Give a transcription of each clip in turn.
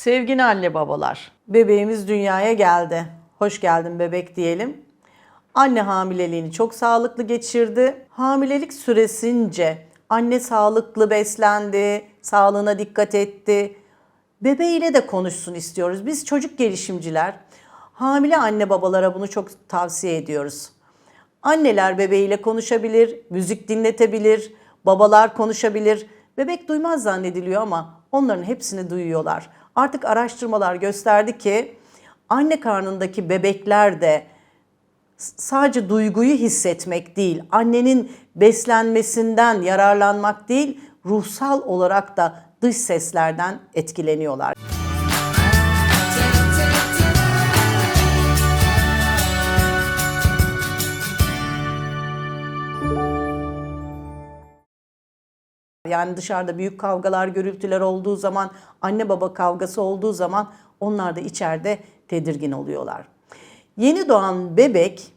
Sevgili anne babalar, bebeğimiz dünyaya geldi. Hoş geldin bebek diyelim. Anne hamileliğini çok sağlıklı geçirdi. Hamilelik süresince anne sağlıklı beslendi, sağlığına dikkat etti. Bebeğiyle de konuşsun istiyoruz. Biz çocuk gelişimciler hamile anne babalara bunu çok tavsiye ediyoruz. Anneler bebeğiyle konuşabilir, müzik dinletebilir, babalar konuşabilir. Bebek duymaz zannediliyor ama onların hepsini duyuyorlar. Artık araştırmalar gösterdi ki anne karnındaki bebekler de sadece duyguyu hissetmek değil, annenin beslenmesinden yararlanmak değil, ruhsal olarak da dış seslerden etkileniyorlar. Yani dışarıda büyük kavgalar, gürültüler olduğu zaman, anne baba kavgası olduğu zaman onlar da içeride tedirgin oluyorlar. Yeni doğan bebek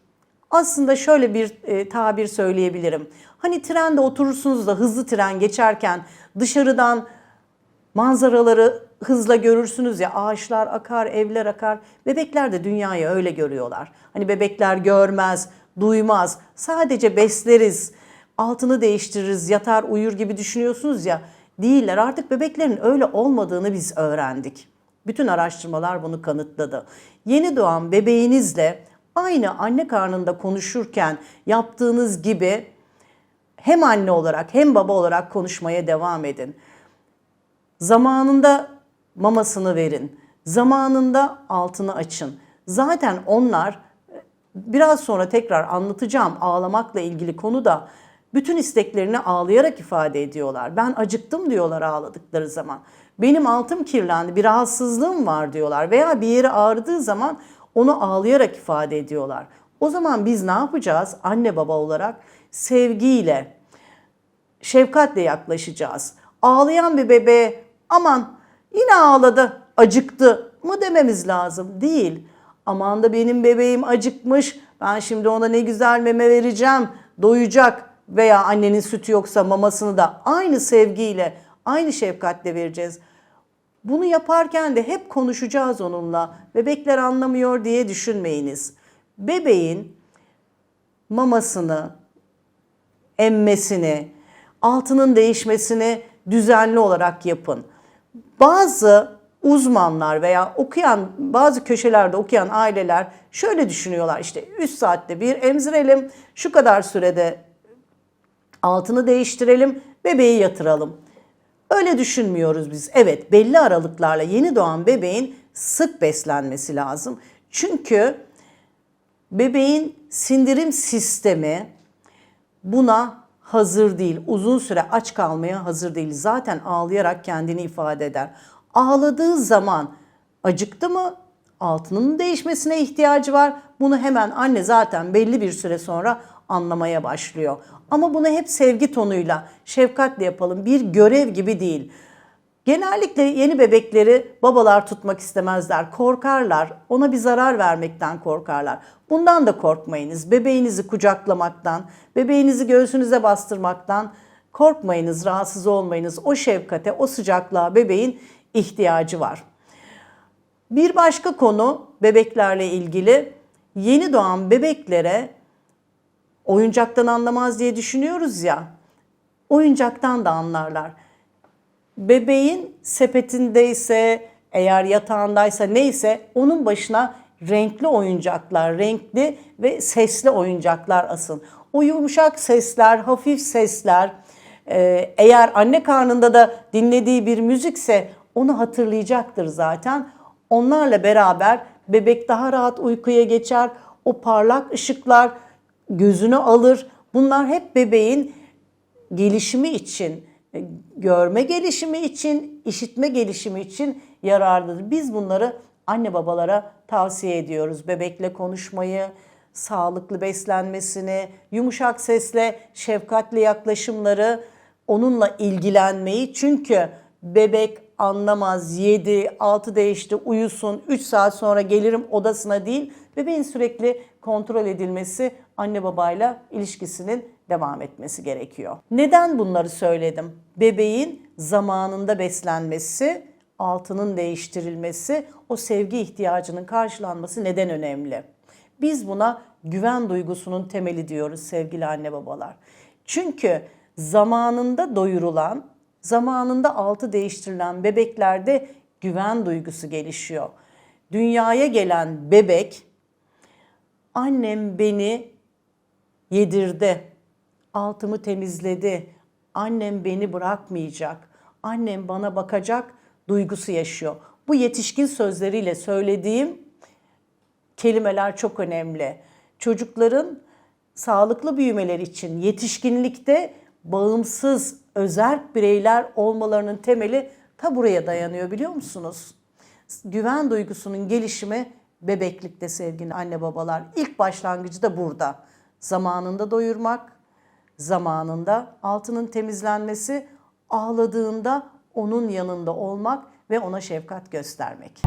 aslında şöyle bir e, tabir söyleyebilirim. Hani trende oturursunuz da hızlı tren geçerken dışarıdan manzaraları hızla görürsünüz ya ağaçlar akar, evler akar. Bebekler de dünyayı öyle görüyorlar. Hani bebekler görmez, duymaz. Sadece besleriz, altını değiştiririz, yatar uyur gibi düşünüyorsunuz ya. Değiller. Artık bebeklerin öyle olmadığını biz öğrendik. Bütün araştırmalar bunu kanıtladı. Yeni doğan bebeğinizle aynı anne karnında konuşurken yaptığınız gibi hem anne olarak hem baba olarak konuşmaya devam edin. Zamanında mamasını verin. Zamanında altını açın. Zaten onlar biraz sonra tekrar anlatacağım ağlamakla ilgili konu da bütün isteklerini ağlayarak ifade ediyorlar. Ben acıktım diyorlar ağladıkları zaman. Benim altım kirlendi, bir rahatsızlığım var diyorlar veya bir yeri ağrıdığı zaman onu ağlayarak ifade ediyorlar. O zaman biz ne yapacağız anne baba olarak? Sevgiyle, şefkatle yaklaşacağız. Ağlayan bir bebeğe aman yine ağladı, acıktı mı dememiz lazım. Değil. Aman da benim bebeğim acıkmış, ben şimdi ona ne güzel meme vereceğim, doyacak veya annenin sütü yoksa mamasını da aynı sevgiyle, aynı şefkatle vereceğiz. Bunu yaparken de hep konuşacağız onunla. Bebekler anlamıyor diye düşünmeyiniz. Bebeğin mamasını, emmesini, altının değişmesini düzenli olarak yapın. Bazı uzmanlar veya okuyan bazı köşelerde okuyan aileler şöyle düşünüyorlar işte 3 saatte bir emzirelim şu kadar sürede altını değiştirelim bebeği yatıralım. Öyle düşünmüyoruz biz. Evet belli aralıklarla yeni doğan bebeğin sık beslenmesi lazım. Çünkü bebeğin sindirim sistemi buna hazır değil. Uzun süre aç kalmaya hazır değil. Zaten ağlayarak kendini ifade eder. Ağladığı zaman acıktı mı altının değişmesine ihtiyacı var. Bunu hemen anne zaten belli bir süre sonra anlamaya başlıyor. Ama bunu hep sevgi tonuyla, şefkatle yapalım. Bir görev gibi değil. Genellikle yeni bebekleri babalar tutmak istemezler, korkarlar. Ona bir zarar vermekten korkarlar. Bundan da korkmayınız. Bebeğinizi kucaklamaktan, bebeğinizi göğsünüze bastırmaktan korkmayınız, rahatsız olmayınız. O şefkate, o sıcaklığa bebeğin ihtiyacı var. Bir başka konu bebeklerle ilgili yeni doğan bebeklere oyuncaktan anlamaz diye düşünüyoruz ya. Oyuncaktan da anlarlar. Bebeğin sepetindeyse, eğer yatağındaysa neyse onun başına renkli oyuncaklar, renkli ve sesli oyuncaklar asın. O yumuşak sesler, hafif sesler, e, eğer anne karnında da dinlediği bir müzikse onu hatırlayacaktır zaten. Onlarla beraber bebek daha rahat uykuya geçer. O parlak ışıklar gözünü alır. Bunlar hep bebeğin gelişimi için, e, görme gelişimi için, işitme gelişimi için yararlıdır. Biz bunları anne babalara tavsiye ediyoruz. Bebekle konuşmayı, sağlıklı beslenmesini, yumuşak sesle, şefkatli yaklaşımları, onunla ilgilenmeyi. Çünkü bebek anlamaz, yedi, altı değişti, uyusun, 3 saat sonra gelirim odasına değil. Bebeğin sürekli kontrol edilmesi anne babayla ilişkisinin devam etmesi gerekiyor. Neden bunları söyledim? Bebeğin zamanında beslenmesi, altının değiştirilmesi, o sevgi ihtiyacının karşılanması neden önemli? Biz buna güven duygusunun temeli diyoruz sevgili anne babalar. Çünkü zamanında doyurulan, zamanında altı değiştirilen bebeklerde güven duygusu gelişiyor. Dünyaya gelen bebek annem beni yedirdi, altımı temizledi, annem beni bırakmayacak, annem bana bakacak duygusu yaşıyor. Bu yetişkin sözleriyle söylediğim kelimeler çok önemli. Çocukların sağlıklı büyümeleri için yetişkinlikte bağımsız, özerk bireyler olmalarının temeli ta buraya dayanıyor biliyor musunuz? Güven duygusunun gelişimi bebeklikte sevgili anne babalar. İlk başlangıcı da burada. Zamanında doyurmak, zamanında altının temizlenmesi, ağladığında onun yanında olmak ve ona şefkat göstermek.